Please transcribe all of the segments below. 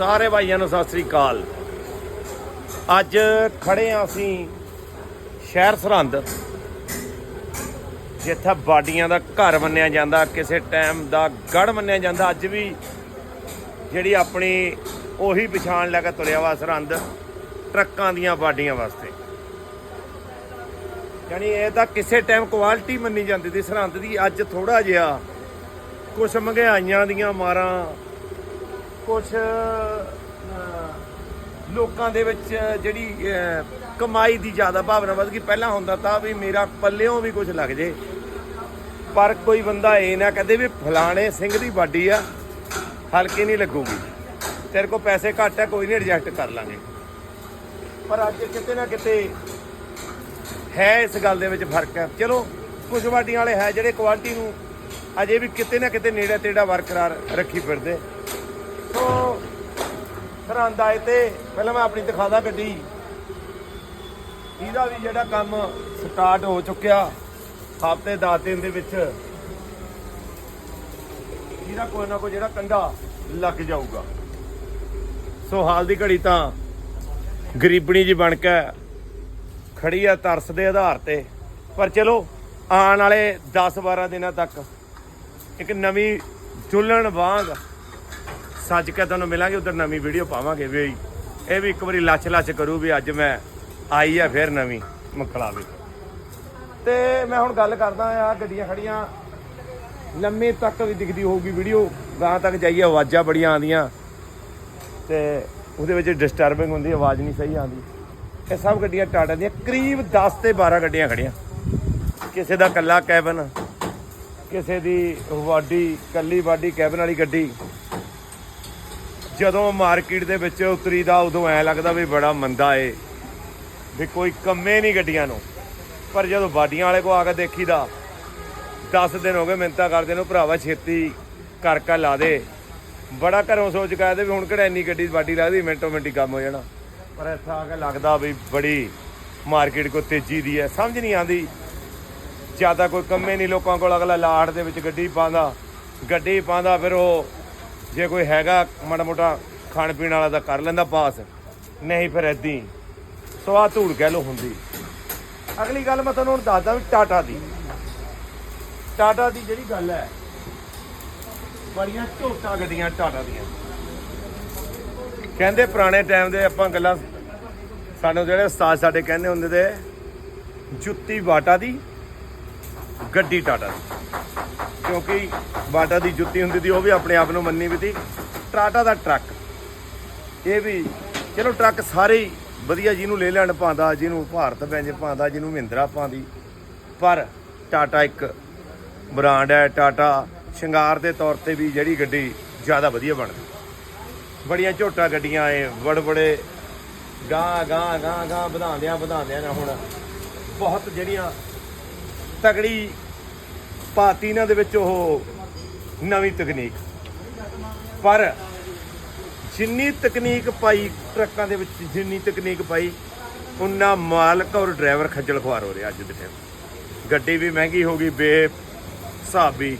ਸਾਰੇ ਭਾਈਆਂ ਨੂੰ ਸਤਿ ਸ੍ਰੀ ਅਕਾਲ। ਅੱਜ ਖੜੇ ਆ ਅਸੀਂ ਸ਼ਹਿਰ ਸਰਹੰਦ, ਜਿੱਥੇ ਬਾਡੀਆਂ ਦਾ ਘਰ ਮੰਨਿਆ ਜਾਂਦਾ, ਕਿਸੇ ਟਾਈਮ ਦਾ ਗੜ ਮੰਨਿਆ ਜਾਂਦਾ। ਅੱਜ ਵੀ ਜਿਹੜੀ ਆਪਣੀ ਉਹੀ ਪਛਾਣ ਲੈ ਕੇ ਤੁਰਿਆ ਵਾ ਸਰਹੰਦ, ਟਰੱਕਾਂ ਦੀਆਂ ਬਾਡੀਆਂ ਵਾਸਤੇ। ਯਾਨੀ ਇਹ ਤਾਂ ਕਿਸੇ ਟਾਈਮ ਕੁਆਲਿਟੀ ਮੰਨੀ ਜਾਂਦੀ ਸੀ ਸਰਹੰਦ ਦੀ। ਅੱਜ ਥੋੜਾ ਜਿਹਾ ਕੁਛ ਮਹਿੰਗਾਈਆਂ ਦੀਆਂ ਮਾਰਾਂ ਕੁਝ ਲੋਕਾਂ ਦੇ ਵਿੱਚ ਜਿਹੜੀ ਕਮਾਈ ਦੀ ਜ਼ਿਆਦਾ ਭਾਵਨਾ ਵੱਧ ਗਈ। ਪਹਿਲਾਂ ਹੁੰਦਾ ਤਾਂ ਵੀ ਮੇਰਾ ਪੱਲਿਓਂ ਵੀ ਕੁਝ ਲੱਗ ਜੇ। ਪਰ ਕੋਈ ਬੰਦਾ ਇਹ ਨਾ ਕਹਦੇ ਵੀ ਫਲਾਣੇ ਸਿੰਘ ਦੀ ਬਾਡੀ ਆ, ਹਲਕੀ ਨਹੀਂ ਲੱਗੂਗੀ। ਤੇਰੇ ਕੋਲ ਪੈਸੇ ਘੱਟ ਆ, ਕੋਈ ਨਹੀਂ ਐਡਜਸਟ ਕਰ ਲਾਂਗੇ। ਪਰ ਅੱਜ ਕਿਤੇ ਨਾ ਕਿਤੇ ਹੈ ਇਸ ਗੱਲ ਦੇ ਵਿੱਚ ਫ਼ਰਕ ਹੈ ਚਲੋ ਕੁਝ ਵਾਡੀਆਂ ਵਾਲੇ ਹੈ ਜਿਹੜੇ ਕੁਆਲਿਟੀ ਨੂੰ ਅਜੇ ਵੀ ਕਿਤੇ ਨਾ ਕਿਤੇ ਨੇੜੇ ਤੇੜਾ ਵਰਕਰਾਰ ਰੱਖੀ ਫਿਰਦੇ। ਸੋ ਸਰਹੰਦ ਆਏ ਤੇ ਪਹਿਲਾਂ ਮੈਂ ਆਪਣੀ ਦਿਖਾਦਾ ਗੱਡੀ। ਇਹਦਾ ਵੀ ਜਿਹੜਾ ਕੰਮ ਸਟਾਰਟ ਹੋ ਚੁੱਕਿਆ ਹਫ਼ਤੇ 10 ਦਿਨ ਦੇ ਵਿੱਚ। ਇਹਦਾ ਕੋਈ ਨਾ ਕੋਈ ਜਿਹੜਾ ਕੰਡਾ ਲੱਗ ਜਾਊਗਾ। ਸੋ ਹਾਲ ਦੀ ਘੜੀ ਤਾਂ ਗਰੀਬਣੀ ਜੀ ਬਣ ਕੇ ਖੜੀ ਆ ਤਰਸ ਦੇ ਆਧਾਰ ਤੇ। ਪਰ ਚਲੋ, ਆਉਣ ਵਾਲੇ 10-12 ਦਿਨਾਂ ਤੱਕ ਇੱਕ ਨਵੀਂ ਜੁਲਣ ਵਾਂਗ ਸੱਜ ਕੇ ਤੁਹਾਨੂੰ ਮਿਲਾਂਗੇ, ਉਧਰ ਨਵੀਂ ਵੀਡੀਓ ਪਾਵਾਂਗੇ ਵੀ ਇਹ ਵੀ ਇੱਕ ਵਾਰੀ ਲੱਛ ਲੱਛ ਕਰੂ ਵੀ ਅੱਜ ਮੈਂ ਆਈ ਆ ਫਿਰ ਨਵੀਂ ਮਕਲਾਵੇ ਤੇ ਮੈਂ ਹੁਣ ਗੱਲ ਕਰਦਾ ਆ, ਗੱਡੀਆਂ ਖੜੀਆਂ। ਲੰਮੇ ਤੱਕ ਵੀ ਦਿਖਦੀ ਹੋਊਗੀ ਵੀਡੀਓ ਗਾਂ ਤੱਕ ਜਾਈਏ, ਆਵਾਜ਼ਾਂ ਬੜੀਆਂ ਆਉਂਦੀਆਂ। ਤੇ ਉਹਦੇ ਵਿੱਚ ਡਿਸਟਰਬਿੰਗ ਹੁੰਦੀ, ਆਵਾਜ਼ ਨਹੀਂ ਸਹੀ ਆਉਂਦੀ। ਇਹ ਸਭ ਗੱਡੀਆਂ ਟਾਟਾ ਦੀਆਂ, ਕਰੀਬ 10 ਤੇ 12 ਗੱਡੀਆਂ ਖੜੀਆਂ। ਕਿਸੇ ਦਾ ਕੱਲਾ ਕੈਬਨ ਕਿਸੇ ਦੀ ਵਾਡੀ ਕੱਲੀ ਵਾਡੀ ਕੈਬਨ ਵਾਲੀ ਗੱਡੀ। ਜਦੋਂ ਮਾਰਕੀਟ ਦੇ ਵਿੱਚ ਉਤਰੀ ਦਾ ਉਦੋਂ ਐ ਲੱਗਦਾ ਵੀ ਬੜਾ ਮੰਦਾ ਏ, ਵੀ ਕੋਈ ਕੰਮੇ ਨਹੀਂ ਗੱਡੀਆਂ ਨੂੰ। ਪਰ ਜਦੋਂ ਬਾਡੀਆਂ ਵਾਲੇ ਕੋ ਆ ਕੇ ਦੇਖੀਦਾ 10 ਦਿਨ ਹੋ ਗਏ ਮਿੰਤਾ ਕਰਦੇ ਨੂੰ, ਭਰਾਵਾ ਛੇਤੀ ਕਰ ਕਰ ਲਾ ਦੇ। ਬੜਾ ਘਰੋਂ ਸੋਚ ਕੇ ਆਏ ਵੀ ਹੁਣ ਕਿਹੜਾ ਇੰਨੀ ਗੱਡੀ ਦੀ ਬਾਡੀ ਲੱਗਦੀ, ਮਿੰਟੋ ਮਿੰਟੀ ਕੰਮ ਹੋ ਜਾਣਾ। ਪਰ ਇੱਥੇ ਆ ਕੇ ਲੱਗਦਾ ਵੀ ਬੜੀ ਮਾਰਕੀਟ ਕੋ ਤੇਜ਼ੀ ਦੀ ਹੈ, ਸਮਝ ਨਹੀਂ ਆਂਦੀ ਜ਼ਿਆਦਾ ਕੋਈ ਕੰਮੇ ਨਹੀਂ ਲੋਕਾਂ ਕੋਲ, ਅਗਲਾ ਲਾੜ ਦੇ ਵਿੱਚ ਗੱਡੀ ਪਾਉਂਦਾ ਗੱਡੀ ਪਾਉਂਦਾ, ਫਿਰ ਉਹ ਜੇ ਕੋਈ ਹੈਗਾ ਮਾੜਾ ਮੋਟਾ ਖਾਣ ਪੀਣ ਵਾਲਾ ਤਾਂ ਕਰ ਲੈਂਦਾ ਪਾਸ। ਨਹੀਂ ਫਿਰ ਏਦਾਂ ਹੀ। ਸੋ ਆਹ ਧੂੜ ਕਹਿ ਲੋ ਹੁੰਦੀ। ਅਗਲੀ ਗੱਲ ਮੈਂ ਤੁਹਾਨੂੰ ਹੁਣ ਦੱਸਦਾ ਵੀ ਟਾਟਾ ਦੀ। ਟਾਟਾ ਦੀ ਜਿਹੜੀ ਗੱਲ ਹੈ, ਬੜੀਆਂ ਝੋਟਾ ਗੱਡੀਆਂ ਟਾਟਾ ਦੀਆਂ। ਕਹਿੰਦੇ ਪੁਰਾਣੇ ਟਾਈਮ ਦੇ ਆਪਾਂ ਗੱਲਾਂ, ਸਾਨੂੰ ਜਿਹੜੇ ਉਸਤਾਦ ਸਾਡੇ ਕਹਿੰਦੇ ਹੁੰਦੇ ਤੇ, ਜੁੱਤੀ ਬਾਟਾ ਦੀ। ਗੱਡੀ ਟਾਟਾ ਦੀ। ਕਿਉਂਕਿ ਬਾਟਾ ਦੀ ਜੁੱਤੀ ਹੁੰਦੀ ਸੀ, ਉਹ ਵੀ ਆਪਣੇ ਆਪ ਨੂੰ ਮੰਨੀ ਵੀ ਤੀ ਟਾਟਾ ਦਾ ਟਰੱਕ। ਇਹ ਵੀ, ਚਲੋ ਟਰੱਕ ਸਾਰੇ ਹੀ ਵਧੀਆ ਜਿਹਨੂੰ ਲੈ ਲੈਣ ਪਾਉਂਦਾ, ਜਿਹਨੂੰ ਭਾਰਤ ਬੈਂਜ ਪਾਉਂਦਾ, ਜਿਹਨੂੰ ਮਹਿੰਦਰਾ ਪਾਉਂਦੀ। ਪਰ ਟਾਟਾ ਇੱਕ ਬ੍ਰਾਂਡ ਹੈ ਟਾਟਾ ਸ਼ਿੰਗਾਰ ਦੇ ਤੌਰ ਤੇ ਵੀ ਜਿਹੜੀ ਗੱਡੀ ਜ਼ਿਆਦਾ ਵਧੀਆ ਬਣਦੀ। ਬੜੀਆਂ ਝੋਟਾ ਗੱਡੀਆਂ ਏ ਬੜ ਬੜੇ ਗਾਂ ਗਾਂ ਗਾਂ ਗਾਂ ਵਧਾਉਂਦਿਆਂ ਵਧਾਉਂਦਿਆਂ ਨਾ ਹੁਣ। ਬਹੁਤ ਜਿਹੜੀਆਂ ਤਕੜੀ ਪਾਤੀ ਇਹਨਾਂ ਦੇ ਵਿੱਚ ਉਹ ਨਵੀਂ ਤਕਨੀਕ। ਪਰ ਜਿੰਨੀ ਤਕਨੀਕ ਪਾਈ, ਟਰੱਕਾਂ ਦੇ ਵਿੱਚ ਜਿੰਨੀ ਤਕਨੀਕ ਪਾਈ ਉਨਾ ਮਾਲਕ ਔਰ ਡਰਾਈਵਰ ਖੱਜਲ ਖੁਆਰ ਹੋ ਰਿਹਾ ਅੱਜ ਦੇ ਟਾਈਮ ਗੱਡੀ ਵੀ ਮਹਿੰਗੀ ਹੋ ਗਈ ਬੇ ਹਿਸਾਬੀ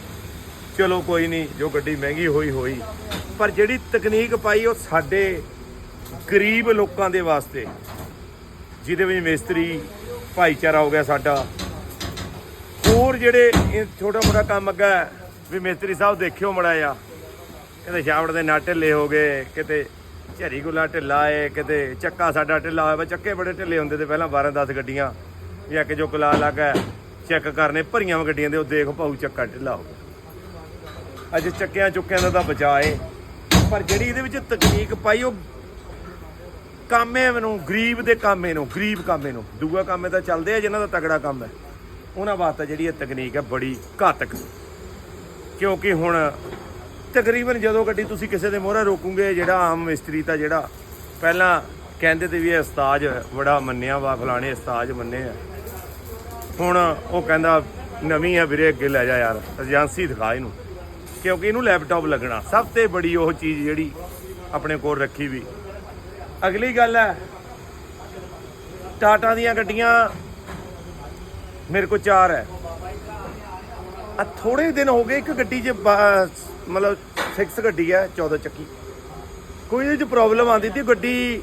ਚਲੋ ਕੋਈ ਨਹੀਂ, ਜੋ ਗੱਡੀ ਮਹਿੰਗੀ ਹੋਈ ਹੋਈ। ਪਰ ਜਿਹੜੀ ਤਕਨੀਕ ਪਾਈ, ਉਹ ਸਾਡੇ ਗਰੀਬ ਲੋਕਾਂ ਦੇ ਵਾਸਤੇ, ਜਿਹਦੇ ਵਿੱਚ ਮਿਸਤਰੀ, ਭਾਈਚਾਰਾ ਹੋ ਗਿਆ ਸਾਡਾ ਹੋਰ ਜਿਹੜੇ ਇਹ ਛੋਟਾ ਮੋਟਾ ਕੰਮ ਅੱਗਾ ਵੀ ਮਿਸਤਰੀ ਸਾਹਿਬ ਦੇਖਿਓ ਮੜਾ ਆ ਕਿਤੇ ਛਾਵੜ ਦੇ ਨਾ ਢਿੱਲੇ ਹੋ ਗਏ, ਕਿਤੇ ਝਰੀ ਗੁਲਾ ਢਿੱਲਾ ਏ, ਕਿਤੇ ਚੱਕਾ ਸਾਡਾ ਢਿੱਲਾ ਹੋਇਆ ਵਾ। ਚੱਕੇ ਬੜੇ ਢਿੱਲੇ ਹੁੰਦੇ ਤੇ ਪਹਿਲਾਂ 12 10 ਗੱਡੀਆਂ ਜਾਂ ਕਿ ਜੋ ਕੁਲਾ ਲੱਗਾ ਚੈੱਕ ਕਰਨੇ, ਭਰੀਆਂ ਗੱਡੀਆਂ ਦੇ, ਉਹ ਦੇਖ ਪਾਉ ਚੱਕਾ ਢਿੱਲਾ ਹੋ ਗਿਆ। ਅੱਜ ਚੱਕਿਆਂ ਚੁੱਕਿਆਂ ਦਾ ਤਾਂ ਬਚਾਏ ਪਰ ਜਿਹੜੀ ਇਹਦੇ ਵਿੱਚ ਤਕਨੀਕ ਪਾਈ, ਉਹ ਕਾਮੇ ਨੂੰ, ਗਰੀਬ ਦੇ ਕਾਮੇ ਨੂੰ, ਗਰੀਬ ਕਾਮੇ ਨੂੰ। ਦੂਆ ਕਾਮੇ ਤਾਂ ਚੱਲਦੇ ਆ, ਜਿਨ੍ਹਾਂ ਦਾ ਤਗੜਾ ਕੰਮ ਹੈ। ਉਹਨਾਂ ਵਾਸਤੇ ਜਿਹੜੀ ਇਹ ਤਕਨੀਕ ਹੈ ਬੜੀ ਘਾਤਕ ਕਿਉਂਕਿ ਹੁਣ ਤਕਰੀਬਨ ਜਦੋਂ ਗੱਡੀ ਤੁਸੀਂ ਕਿਸੇ ਦੇ ਮੋਹਰੇ ਰੋਕੋਗੇ, ਜਿਹੜਾ ਆਮ ਮਿਸਤਰੀ ਤਾਂ ਜਿਹੜਾ ਪਹਿਲਾਂ ਕਹਿੰਦੇ ਤੇ ਵੀ ਇਹ ਉਸਤਾਦ ਬੜਾ ਮੰਨਿਆ ਵਾ, ਫਲਾਣੇ ਉਸਤਾਦ ਮੰਨੇ ਆ। ਹੁਣ ਉਹ ਕਹਿੰਦਾ, ਨਵੀਂ ਆ ਵੀਰੇ, ਅੱਗੇ ਲੈ ਜਾ ਯਾਰ, ਏਜੰਸੀ ਦਿਖਾ ਇਹਨੂੰ। ਕਿਉਂਕਿ ਇਹਨੂੰ ਲੈਪਟਾਪ ਲੱਗਣਾ। ਸਭ ਤੋਂ ਬੜੀ ਉਹ ਚੀਜ਼ ਜਿਹੜੀ ਆਪਣੇ ਕੋਲ ਰੱਖੀ ਵੀ। ਅਗਲੀ ਗੱਲ ਹੈ, ਟਾਟਾ ਦੀਆਂ ਗੱਡੀਆਂ ਮੇਰੇ ਕੋਲ ਚਾਰ ਹੈ। ਆ ਥੋੜੇ ਦਿਨ ਹੋ ਗਏ ਇੱਕ ਗੱਡੀ 'ਚ ਮਤਲਬ 6 ਗੱਡੀ ਹੈ 14 ਚੱਕੀ। ਕੋਈ ਇਹਦੇ ਚ ਪ੍ਰੋਬਲਮ ਆਉਂਦੀ ਤੀ, ਗੱਡੀ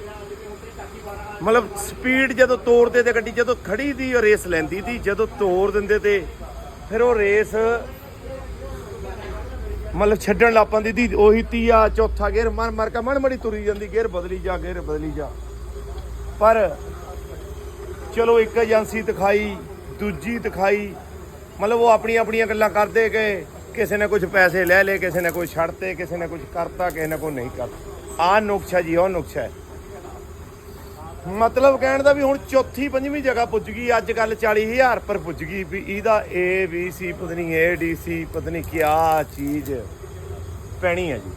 ਮਤਲਬ ਸਪੀਡ ਜਦੋਂ ਤੋੜਦੇ ਤੇ ਗੱਡੀ ਜਦੋਂ ਖੜੀ ਦੀ ਉਹ ਰੇਸ ਲੈਂਦੀ ਤੀ, ਜਦੋਂ ਤੋੜ ਦਿੰਦੇ ਤੇ ਫਿਰ ਉਹ ਰੇਸ ਮਤਲਬ ਛੱਡਣ ਲੱਗ ਪੈਂਦੀ ਤੀ, ਉਹੀ ਤੀਆ, ਚੌਥਾ ਗੇਅਰ ਮਰ ਮਰ ਕੇ ਮਣ ਮੜੀ ਤੁਰੀ ਜਾਂਦੀ ਗੇਅਰ ਬਦਲੀ ਜਾ ਗੇਅਰ ਬਦਲੀ ਜਾ। ਪਰ ਚਲੋ ਇੱਕ ਏਜੰਸੀ ਦਿਖਾਈ ਦੂਜੀ ਦਿਖਾਈ, ਮਤਲਬ ਉਹ ਆਪਣੀਆਂ ਆਪਣੀਆਂ ਗੱਲਾਂ ਕਰਦੇ ਗਏ ਕਿਸੇ ਨੇ ਕੁਝ ਪੈਸੇ ਲੈ ਲਏ, ਕਿਸੇ ਨੇ ਕੋਈ ਛੱਡਤੇ, ਕਿਸੇ ਨੇ ਕੁਝ ਕਰਤਾ, ਕਿਸੇ ਨੇ ਕੋਈ ਨਹੀਂ ਕਰਤਾ। ਆਹ ਨੁਕਸ਼ਾ ਜੀ, ਉਹ ਨੁਕਸ਼ਾ ਹੈ। ਮਤਲਬ ਕਹਿਣ ਦਾ ਵੀ ਹੁਣ ਚੌਥੀ ਪੰਜਵੀਂ ਜਗ੍ਹਾ ਪੁੱਜ ਗਈ, ਅੱਜ ਕੱਲ 40000 ਪਰ ਪੁੱਜ ਗਈ ਵੀ ਇਹਦਾ ਏ ਬੀ ਸੀ ਪਤਨੀ ਏ ਡੀ ਸੀ ਪਤਨੀ, ਕਿਆ ਚੀਜ਼ ਪੈਣੀ ਹੈ ਜੀ।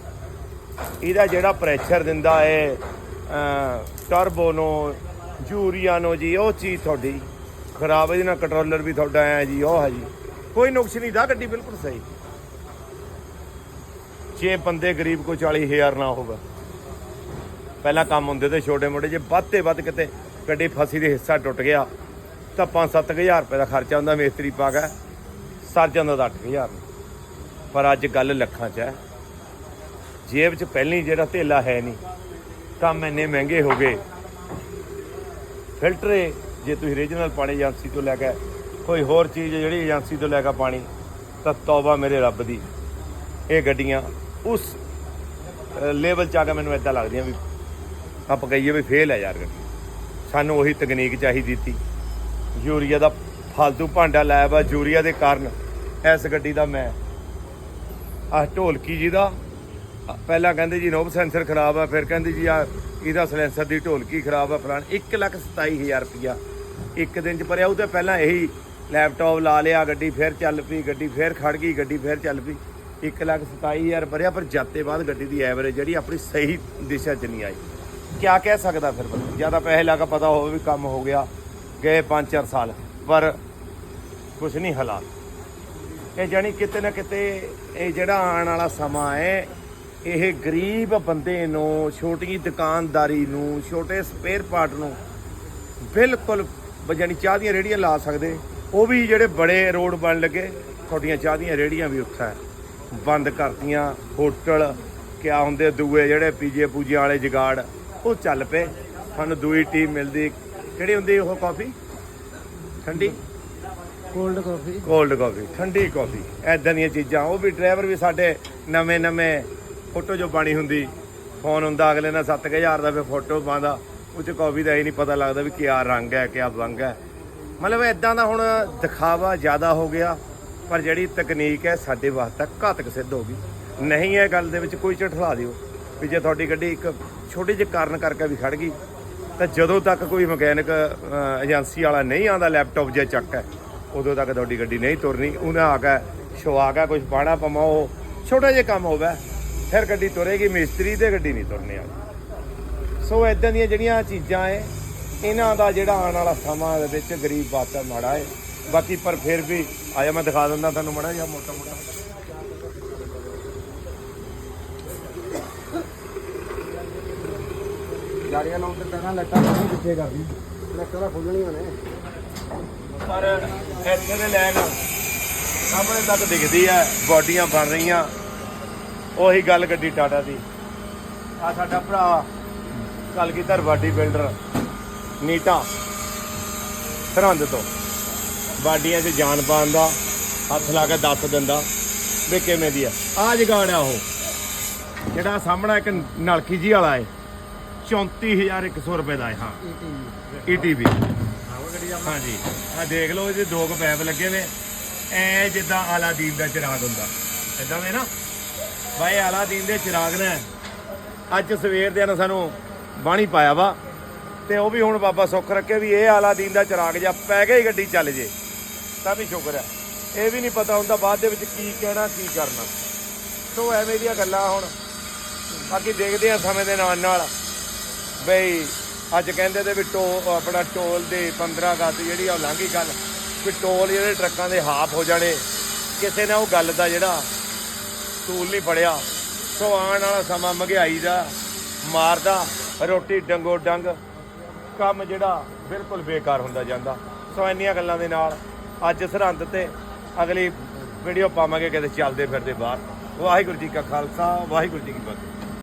ਇਹਦਾ ਜਿਹੜਾ ਪ੍ਰੈਸ਼ਰ ਦਿੰਦਾ ਏ ਟਰਬੋ ਨੂੰ, ਯੂਰੀਆ ਨੂੰ ਜੀ, ਉਹ ਚੀਜ਼ ਤੁਹਾਡੀ। ਖਰਾਬ ਹੈ ਇਹਦੇ ਨਾਲ ਕੰਟਰੋਲਰ ਵੀ ਤੁਹਾਡਾ ਹੈ ਜੀ, ਉਹ ਹੈ ਜੀ। ਕੋਈ ਨੁਕਸ ਨਹੀਂ, ਦਾ ਗੱਡੀ ਬਿਲਕੁਲ ਸਹੀ। ਜੇ ਬੰਦੇ ਗਰੀਬ ਕੋ 40000 ਨਾ ਹੋਵੇ। ਪਹਿਲਾਂ ਕੰਮ ਹੁੰਦੇ ਤੇ ਛੋਟੇ ਮੋਟੇ, ਜੇ ਵੱਧ ਤੇ ਵੱਧ ਕਿਤੇ ਗੱਡੀ ਫਸੀ ਦੇ ਹਿੱਸਾ ਟੁੱਟ ਗਿਆ, ਤਾਂ 5-7000 ਰੁਪਏ ਦਾ ਖਰਚਾ ਹੁੰਦਾ, ਮੇਸਤਰੀ ਪਾ ਕੇ ਸਰ ਜਾਂਦਾ ਤਾਂ 8000 ਪਰ ਅੱਜ ਗੱਲ ਲੱਖਾਂ 'ਚ ਹੈ। ਜੇਬ 'ਚ ਪਹਿਲੀ ਜਿਹੜਾ ਧੇਲਾ ਹੈ ਨਹੀਂ, ਕੰਮ ਇੰਨੇ ਮਹਿੰਗੇ ਹੋ ਗਏ। ਫਿਲਟਰ ਜੇ ਤੁਸੀਂ ਰੀਜਨਲ ਪਾਣੀ ਏਜੰਸੀ ਤੋਂ ਲੈ ਕੇ ਕੋਈ ਹੋਰ ਚੀਜ਼ ਜਿਹੜੀ ਏਜੰਸੀ ਤੋਂ ਲੈ ਕੇ ਪਾਣੀ, ਤਾਂ ਤੌਬਾ ਮੇਰੇ ਰੱਬ ਦੀ। ਇਹ ਗੱਡੀਆਂ ਉਸ ਲੈਵਲ 'ਚ ਆ ਕੇ ਮੈਨੂੰ ਇਦਾਂ ਲੱਗਦੀਆਂ ਵੀ ਆਪਾਂ ਕਹੀਏ ਵੀ ਫੇਲ ਹੈ ਯਾਰ ਗੱਡੀ। ਸਾਨੂੰ ਉਹੀ ਤਕਨੀਕ ਚਾਹੀਦੀ ਸੀ ਯੂਰੀਆ ਦਾ ਫालतू ਭਾਂਡਾ ਲਾਇਆ ਵਾ, ਯੂਰੀਆ ਦੇ ਕਾਰਨ ਇਸ ਗੱਡੀ ਦਾ ਮੈਂ, ਆਹ ਢੋਲਕੀ ਜੀ ਦਾ ਪਹਿਲਾਂ ਕਹਿੰਦੇ ਜੀ ਨੋਬ ਸੈਂਸਰ ਖਰਾਬ ਆ, ਫਿਰ ਕਹਿੰਦੇ ਜੀ ਆ ਇਹਦਾ ਸਲੈਂਸਰ ਦੀ ਢੋਲਕੀ ਖਰਾਬ ਆ ਫਲਾਣ 127000 ਰੁਪਇਆ। ਇੱਕ ਦਿਨ ਚ ਭਰਿਆ, ਉਹ ਤਾਂ ਪਹਿਲਾਂ ਇਹੀ ਲੈਪਟਾਪ ਲਾ ਲਿਆ, ਗੱਡੀ ਫਿਰ ਚੱਲ ਪਈ, ਗੱਡੀ ਫਿਰ ਖੜ ਗਈ, ਗੱਡੀ ਫਿਰ ਚੱਲ ਪਈ। 127000 ਭਰਿਆ, ਪਰ ਜਾਤੇ ਬਾਅਦ ਗੱਡੀ ਦੀ ਐਵਰੇਜ ਜਿਹੜੀ ਆਪਣੀ ਸਹੀ ਦਿਸ਼ਾ ਚ ਨਹੀਂ ਆਈ। ਕਿਆ ਕਹਿ ਸਕਦਾ ਫਿਰ ਬੰਦਾ? ਜ਼ਿਆਦਾ ਪੈਸੇ ਲਾ ਕੇ ਪਤਾ ਹੋਵੇ ਵੀ ਕੰਮ ਹੋ ਗਿਆ, ਗਏ 5-4 ਸਾਲ, ਪਰ ਕੁਝ ਨਹੀਂ ਹਾਲਾਤ। ਇਹ ਜਾਨੀ ਕਿਤੇ ਨਾ ਕਿਤੇ ਇਹ ਜਿਹੜਾ ਆਉਣ ਵਾਲਾ ਸਮਾਂ ਹੈ ਇਹ ਗਰੀਬ ਬੰਦੇ ਨੂੰ ਛੋਟੀ ਦੁਕਾਨਦਾਰੀ ਨੂੰ ਛੋਟੇ ਸਪੇਅਰ ਪਾਰਟ ਨੂੰ ਬਿਲਕੁਲ ਜਾਣੀ ਚਾਹ ਦੀਆਂ ਰੇੜੀਆਂ ਲਾ ਸਕਦੇ। ਉਹ ਵੀ ਜਿਹੜੇ ਬੜੇ ਰੋਡ ਬਣ ਲੱਗੇ ਤੁਹਾਡੀਆਂ ਚਾਹ ਦੀਆਂ ਰੇੜੀਆਂ ਵੀ ਉੱਥੇ। ਬੰਦ ਕਰਤੀਆਂ ਹੋਟਲ ਕਿਆ ਹੁੰਦੇ ਦੂਏ ਜਿਹੜੇ ਪੀਜੇ ਪੂਜੇ ਵਾਲੇ ਜਗਾੜ ਉਹ ਚੱਲ ਪਏ। ਸਾਨੂੰ ਦੂਈ ਟੀਮ ਮਿਲਦੀ। ਕਿਹੜੀ ਹੁੰਦੀ ਉਹ ਕਾਫੀ ਠੰਡੀ? ਕੋਲਡ ਕਾਫੀ ਕੋਲਡ ਕਾਫੀ ਠੰਡੀ ਕਾਫੀ ਐਦਾਂ ਦੀਆਂ ਚੀਜ਼ਾਂ। ਉਹ ਵੀ ਡਰਾਈਵਰ ਵੀ ਸਾਡੇ ਨਵੇਂ ਨਵੇਂ ਫੋਟੋ ਜੋ ਬਣੀ ਹੁੰਦੀ ਫੋਨ ਹੁੰਦਾ, ਅਗਲੇ ਨਾਲ 7000 ਦਾ ਫਿਰ ਫੋਟੋ ਪਾਉਂਦਾ, ਉਹ ਚ ਕਾਫੀ ਦਾ ਇਹ ਨਹੀਂ ਪਤਾ ਲੱਗਦਾ ਵੀ ਕਿਆ ਰੰਗ ਹੈ, ਕਿਆ ਵੰਗ ਹੈ। ਮਤਲਬ ਐਦਾਂ ਦਾ ਹੁਣ ਦਿਖਾਵਾ ਜ਼ਿਆਦਾ ਹੋ ਗਿਆ, ਪਰ ਜਿਹੜੀ ਤਕਨੀਕ ਹੈ ਸਾਡੇ ਵਾਸਤੇ ਘਾਤਕ ਸਿੱਧ ਹੋ ਗਈ। ਨਹੀਂ ਇਹ ਗੱਲ ਦੇ ਵਿੱਚ ਕੋਈ ਝਠਲਾ ਦਿਓ ਵੀ ਜੇ ਤੁਹਾਡੀ ਗੱਡੀ ਇੱਕ ਛੋਟੇ ਜਿਹੇ ਕਾਰਨ ਕਰਕੇ ਵੀ ਖੜ ਗਈ, ਤਾਂ ਜਦੋਂ ਤੱਕ ਕੋਈ ਮਕੈਨਿਕ ਏਜੰਸੀ ਵਾਲਾ ਨਹੀਂ ਆਉਂਦਾ ਲੈਪਟਾਪ ਜਾਂ ਚੱਕ ਹੈ, ਉਦੋਂ ਤੱਕ ਤੁਹਾਡੀ ਗੱਡੀ ਨਹੀਂ ਤੁਰਨੀ, ਉਹਨਾਂ ਆ ਕੇ ਸ਼ਵਾ ਕੇ ਕੁਝ ਪਾਣਾ ਪਮਾਓ, ਛੋਟਾ ਜਿਹਾ ਕੰਮ ਹੋਵੇ। ਫਿਰ ਗੱਡੀ ਤੁਰੇਗੀ ਮਿਸਤਰੀ ਤੇ ਗੱਡੀ ਨਹੀਂ ਤੁਰਨੀ ਆ ਸੋ ਇਦਾਂ ਦੀਆਂ ਜਿਹੜੀਆਂ ਚੀਜ਼ਾਂ ਏ ਇਹਨਾਂ ਦਾ ਜਿਹੜਾ ਆਉਣ ਵਾਲਾ ਸਮਾਂ ਦੇ ਵਿੱਚ ਗਰੀਬ ਬਾਤਾਂ ਮਾੜਾ ਏ ਬਾਕੀ ਪਰ ਫਿਰ ਵੀ ਆਇਆ ਮੈਂ ਦਿਖਾ ਦਿੰਦਾ ਤੁਹਾਨੂੰ ਮੜਾ ਜਿਹਾ ਮੋਟਾ ਮੋਟਾ। ਗਾੜੀਆਂ ਲਾਉਣ ਤੇ ਪਹਿਲਾਂ ਲੱਟਾਂ ਨਹੀਂ ਪਿੱਛੇ ਕਰਦੀ ਲੱਟਾਂ ਤਾਂ ਖੁੱਲਣੀਆਂ ਨੇ। ਪਰ ਇੱਥੇ ਦੇ ਲੈਣ ਸਾਹਮਣੇ ਤੱਕ ਦਿਖਦੀ ਹੈ ਬਾਡੀਆਂ ਬਣ ਰਹੀਆਂ। ਉਹੀ ਗੱਲ ਗੱਡੀ ਟਾਟਾ ਦੀ। ਆ ਸਾਡਾ ਭਰਾ ਕਲਗੀਧਰ ਬਾਡੀ ਬਿਲਡਰ, ਨੀਟਾ, ਸਰਹੰਦ ਤੋਂ। ਬਾਡੀਆਂ 'ਚ ਜਾਨ ਪਾਉਣ ਦਾ, ਹੱਥ ਲਾ ਕੇ ਦੱਸ ਦਿੰਦਾ ਵੀ ਕਿਵੇਂ ਦੀ ਆ। ਆ ਜਗਾੜ ਆ ਉਹ। ਜਿਹੜਾ ਸਾਹਮਣਾ ਇੱਕ ਨਲਕੀ ਜੀ ਵਾਲਾ ਹੈ 34100 ਰੁਪਏ ਦਾ ਏ, ਹਾਂ। ਈਟੀਵੀ ਹਾਂਜੀ। ਆ ਦੇਖ ਲਓ, ਇਹਦੇ ਦੋ ਕੁ ਪੈਪ ਲੱਗੇ ਨੇ। ਐ ਜਿੱਦਾਂ ਆਲਾ ਦੀਪ ਦਾ ਚਿਰਾਗ ਹੁੰਦਾ। ਇਦਾਂ ਵੇ ਨਾ। ਬਾਈ ਆਲਾਦੀਨ ਦੇ ਚਿਰਾਗ ਨੇ। ਅੱਜ ਸਵੇਰ ਦੇ ਨਾਲ ਸਾਨੂੰ ਬਾਣੀ ਪਾਇਆ ਵਾ। ਤੇ ਉਹ ਵੀ ਹੁਣ ਬਾਬਾ ਸੁੱਖ ਰੱਖੇ ਵੀ ਇਹ ਆਲਾਦੀਨ ਦਾ ਚਿਰਾਗ ਜਾਂ ਪੈ ਗਿਆ ਹੀ ਗੱਡੀ ਚੱਲ ਜੇ। ਤਾਂ ਵੀ ਸ਼ੁਕਰ ਹੈ ਇਹ ਵੀ ਨਹੀਂ ਪਤਾ ਹੁੰਦਾ ਬਾਅਦ ਦੇ ਵਿੱਚ ਕੀ ਕਹਿਣਾ, ਕੀ ਕਰਨਾ। ਸੋ ਐਵੇਂ ਦੀਆਂ ਗੱਲਾਂ ਹੁਣ ਬਾਕੀ ਦੇਖਦੇ ਆ ਸਮੇਂ ਦੇ ਨਾਲ ਨਾਲ। ਬਈ, ਅੱਜ ਕਹਿੰਦੇ ਤੇ ਵੀ ਟੋ ਆਪਣਾ ਟੋਲ ਦੇ 15 ਅਗਸਤ ਜਿਹੜੀ ਆ ਉਹ ਲੰਘੀ ਗੱਲ ਵੀ ਟੋਲ ਜਿਹੜੇ ਟਰੱਕਾਂ ਦੇ ਹਾਫ ਹੋ ਜਾਣੇ। ਕਿਸੇ ਨੇ ਉਹ ਗੱਲ ਦਾ ਜਿਹੜਾ ਟੂਲ ਨਹੀਂ ਫੜਿਆ ਸੋ ਆਉਣ ਵਾਲਾ ਸਮਾਂ ਮਹਿੰਗਾਈ ਦਾ, ਮਾਰਦਾ, ਰੋਟੀ ਡੰਗੋ ਡੰਗ। ਕੰਮ ਜਿਹੜਾ ਬਿਲਕੁਲ ਬੇਕਾਰ ਹੁੰਦਾ ਜਾਂਦਾ। ਸੋ ਇੰਨੀਆਂ ਗੱਲਾਂ ਦੇ ਨਾਲ ਅੱਜ ਸਰਹੰਦ ਤੇ ਅਗਲੀ ਵੀਡੀਓ ਪਾਵਾਂਗੇ, ਕਿਤੇ ਚੱਲਦੇ ਫਿਰਦੇ ਬਾਹਰ। ਵਾਹਿਗੁਰੂ ਜੀ ਕਾ ਖਾਲਸਾ, ਵਾਹਿਗੁਰੂ ਜੀ ਕੀ ਫਤਿਹ।